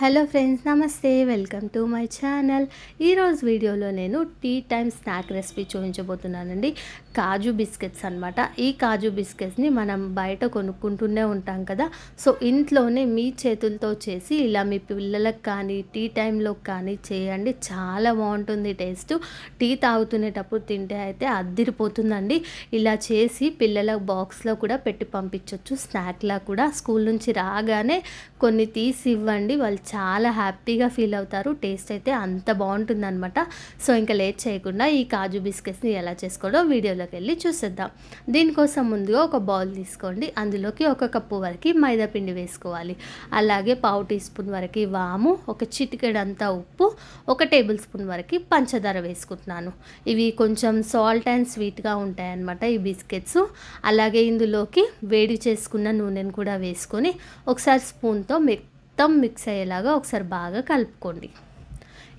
Hello friends నమస్తే. Welcome to my channel. ఈరోజు వీడియోలో నేను టీ టైమ్ స్నాక్ రెసిపీ చూపించబోతున్నానండి. కాజు బిస్కెట్స్ అనమాట ఈ కాజు బిస్కెట్స్ని మనం బయట కొనుక్కుంటూనే ఉంటాం కదా. సో ఇంట్లోనే మీ చేతులతో చేసి ఇలా మీ పిల్లలకు కానీ టీ టైంలో కానీ చేయండి. చాలా బాగుంటుంది టేస్ట్. టీ తాగుతునేటప్పుడు తింటే అయితే అద్దిరిపోతుందండి. ఇలా చేసి పిల్లల బాక్స్లో కూడా పెట్టి పంపించవచ్చు స్నాక్లా కూడా స్కూల్ నుంచి రాగానే కొన్ని తీసి ఇవ్వండి. వాళ్ళు చాలా హ్యాపీగా ఫీల్ అవుతారు. టేస్ట్ అయితే అంత బాగుంటుందన్నమాట. సో ఇంకా లేట్ చేయకుండా ఈ కాజు బిస్కెట్స్ని ఎలా చేసుకోవడో వీడియోలోకి వెళ్ళి చూసేద్దాం. దీనికోసం ముందుగా ఒక బౌల్ తీసుకోండి. అందులోకి ఒక కప్పు వరకు మైదా పిండి వేసుకోవాలి. అలాగే పావు టీ స్పూన్ వరకు వాము ఒక చిటికెడంతా ఉప్పు ఒక టేబుల్ స్పూన్ వరకు పంచదార వేసుకుంటున్నాను. ఇవి కొంచెం సాల్ట్ అండ్ స్వీట్గా ఉంటాయన్నమాట ఈ బిస్కెట్స్. అలాగే ఇందులోకి వేడి చేసుకున్న నూనెను కూడా వేసుకొని ఒకసారి స్పూన్తో మొత్తం మిక్స్ అయ్యేలాగా ఒకసారి బాగా కలుపుకోండి.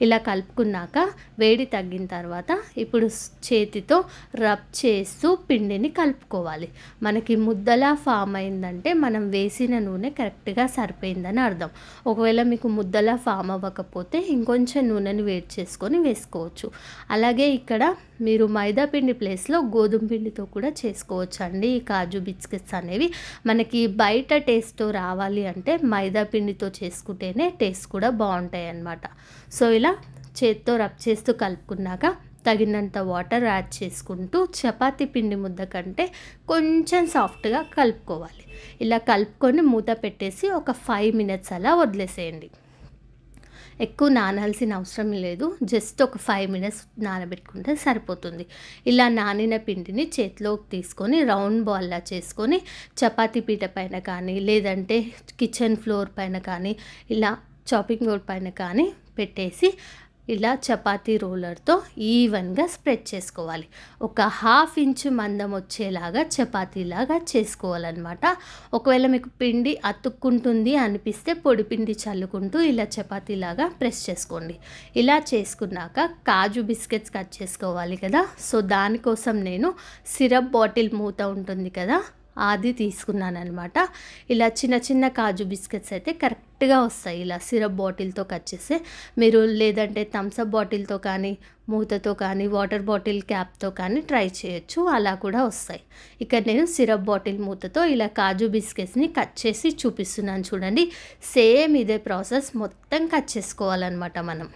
ఇలా కలుపుకున్నాక వేడి తగ్గిన తర్వాత ఇప్పుడు చేతితో రబ్ చేస్తూ పిండిని కలుపుకోవాలి. మనకి ముద్దలా ఫామ్ అయిందంటే మనం వేసిన నూనె కరెక్ట్గా సరిపోయిందని అర్థం. ఒకవేళ మీకు ముద్దలా ఫామ్ అవ్వకపోతే ఇంకొంచెం నూనెని వేడి చేసుకొని వేసుకోవచ్చు. అలాగే ఇక్కడ మీరు మైదా పిండి ప్లేస్లో గోధుమ పిండితో కూడా చేసుకోవచ్చు అండి ఈ కాజు బిస్కెట్స్ అనేవి మనకి బయట టేస్ట్ రావాలి అంటే మైదా పిండితో చేసుకుంటేనే టేస్ట్ కూడా బాగుంటాయి అన్నమాట సో ఇలా చేత్తో రబ్ చేస్తూ కలుపుకున్నాక తగినంత వాటర్ యాడ్ చేసుకుంటూ చపాతీ పిండి ముద్ద కంటే కొంచెం సాఫ్ట్గా కలుపుకోవాలి. ఇలా కలుపుకొని మూత పెట్టేసి ఒక ఫైవ్ మినిట్స్ అలా వదిలేసేయండి. ఎక్కువ నానాల్సిన అవసరం లేదు. జస్ట్ ఒక ఫైవ్ మినిట్స్ నానబెట్టుకుంటే సరిపోతుంది. ఇలా నానిన పిండిని చేతిలోకి తీసుకొని రౌండ్ బాల్లా చేసుకొని చపాతీ పీట పైన కానీ లేదంటే కిచెన్ ఫ్లోర్ పైన కానీ ఇలా చాపింగ్ బోర్డ్ పైన కానీ పెట్టేసి ఇలా చపాతీ రోలర్తో ఈవెన్గా స్ప్రెడ్ చేసుకోవాలి. ఒక హాఫ్ ఇంచు మందం వచ్చేలాగా చపాతీలాగా చేసుకోవాలన్నమాట. ఒకవేళ మీకు పిండి అతుక్కుంటుంది అనిపిస్తే పొడి పిండి చల్లుకుంటూ ఇలా చపాతీలాగా ప్రెస్ చేసుకోండి. ఇలా చేసుకున్నాక కాజు బిస్కెట్స్ కట్ చేసుకోవాలి కదా. సో దానికోసం నేను సిరప్ బాటిల్ మూత ఉంటుంది కదా. అది తీసుకున్నాను అనమాట ఇలా చిన్న చిన్న కాజు బిస్కెట్స్ అయితే కరెక్ట్గా వస్తాయి. ఇలా సిరప్ బాటిల్తో కట్ చేస్తే మీరు లేదంటే థమ్స్అప్ బాటిల్తో కానీ మూతతో కానీ వాటర్ బాటిల్ క్యాప్తో కానీ ట్రై చేయొచ్చు. అలా కూడా వస్తాయి. ఇక్కడ నేను సిరప్ బాటిల్ మూతతో ఇలా కాజు బిస్కెట్స్ని కట్ చేసి చూపిస్తున్నాను చూడండి. సేమ్ ఇదే ప్రాసెస్ మొత్తం కట్ చేసుకోవాలన్నమాట మనం.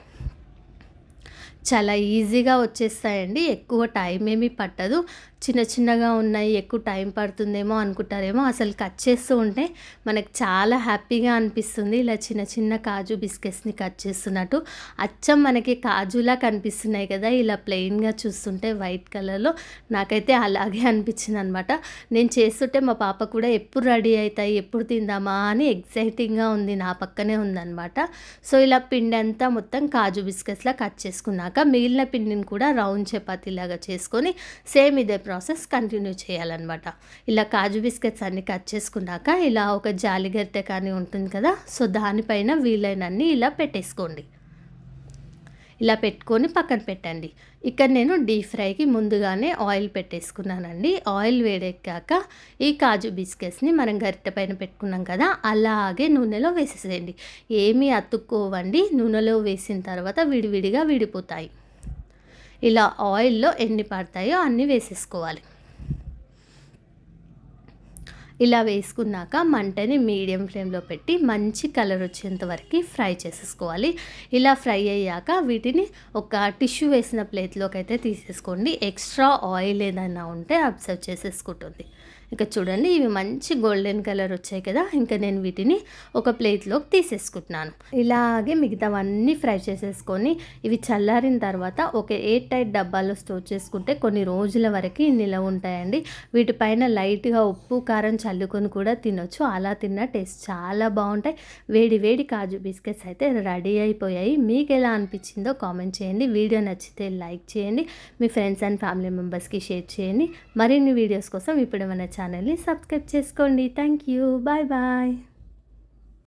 చాలా ఈజీగా వచ్చేస్తాయండి. ఎక్కువ టైం ఏమీ పట్టదు. చిన్న చిన్నగా ఉన్నాయి ఎక్కువ టైం పడుతుందేమో అనుకుంటారేమో. అసలు కట్ చేస్తూ ఉంటే మనకు చాలా హ్యాపీగా అనిపిస్తుంది. ఇలా చిన్న చిన్న కాజు బిస్కెట్స్ని కట్ చేస్తున్నట్టు. అచ్చం మనకి కాజులా కనిపిస్తున్నాయి కదా ఇలా ప్లెయిన్గా చూస్తుంటే వైట్ కలర్లో. నాకైతే అలాగే అనిపించింది అనమాట నేను చేస్తుంటే మా పాప కూడా ఎప్పుడు రెడీ అవుతాయి ఎప్పుడు తిందామా అని ఎగ్జైటింగ్గా ఉంది నా పక్కనే ఉందన్నమాట సో ఇలా పిండి అంతా మొత్తం కాజు బిస్కెట్స్లా కట్ చేసుకున్నాక మిగిలిన పిండిని కూడా రౌండ్ చపాతీలాగా చేసుకొని సేమ్ ఇదే ప్రాసెస్ ప్రాసెస్ కంటిన్యూ చేయాలన్నమాట. ఇలా కాజు బిస్కెట్స్ అన్ని కట్ చేసుకున్నాక ఇలా ఒక జాలిగరిటె కానీ ఉంటుంది కదా సో దానిపైన వీలైనన్ని ఇలా పెట్టేసుకోండి. ఇలా పెట్టుకొని పక్కన పెట్టండి. ఇక్కడ నేను డీప్ ఫ్రైకి ముందుగానే ఆయిల్ పెట్టేసుకున్నానండి. ఆయిల్ వేడెక్కాక ఈ కాజు బిస్కెట్స్ని మనం గరిటె పైన పెట్టుకున్నాం కదా అలాగే నూనెలో వేసేసేయండి. ఏమీ అతుక్కోవండి నూనెలో వేసిన తర్వాత విడివిడిగా విడిపోతాయి. ఇలా ఆయిల్లో ఎన్ని పడతాయో అన్నీ వేసేసుకోవాలి. ఇలా వేసుకున్నాక మంటని మీడియం ఫ్లేమ్లో పెట్టి మంచి కలర్ వచ్చేంత వరకు ఫ్రై చేసేసుకోవాలి. ఇలా ఫ్రై అయ్యాక వీటిని ఒక టిష్యూ వేసిన ప్లేట్లోకి అయితే తీసేసుకోండి. ఎక్స్ట్రా ఆయిల్ ఏదైనా ఉంటే అబ్జర్వ్ చేసేసుకుంటుంది. ఇక చూడండి ఇవి మంచి గోల్డెన్ కలర్ వచ్చాయి కదా ఇంకా నేను వీటిని ఒక ప్లేట్లోకి తీసేసుకుంటున్నాను. ఇలాగే మిగతావన్నీ ఫ్రై చేసేసుకొని ఇవి చల్లారిన తర్వాత ఒక ఎయిట్ టైట్ డబ్బాలో స్టోర్ చేసుకుంటే కొన్ని రోజుల వరకు నిలవ ఉంటాయండి. వీటిపైన లైట్గా ఉప్పు కారం చల్లుకొని కూడా తినొచ్చు. అలా తిన్న టేస్ట్ చాలా బాగుంటాయి. వేడి వేడి కాజు బిస్కెట్స్ అయితే రెడీ అయిపోయాయి. మీకు ఎలా అనిపించిందో కామెంట్ చేయండి. వీడియో నచ్చితే లైక్ చేయండి. మీ ఫ్రెండ్స్ అండ్ ఫ్యామిలీ మెంబర్స్కి షేర్ చేయండి. మరిన్ని వీడియోస్ కోసం ఇప్పుడు మన ఛానల్ని సబ్స్క్రైబ్ చేసుకోండి. Thank you. Bye bye.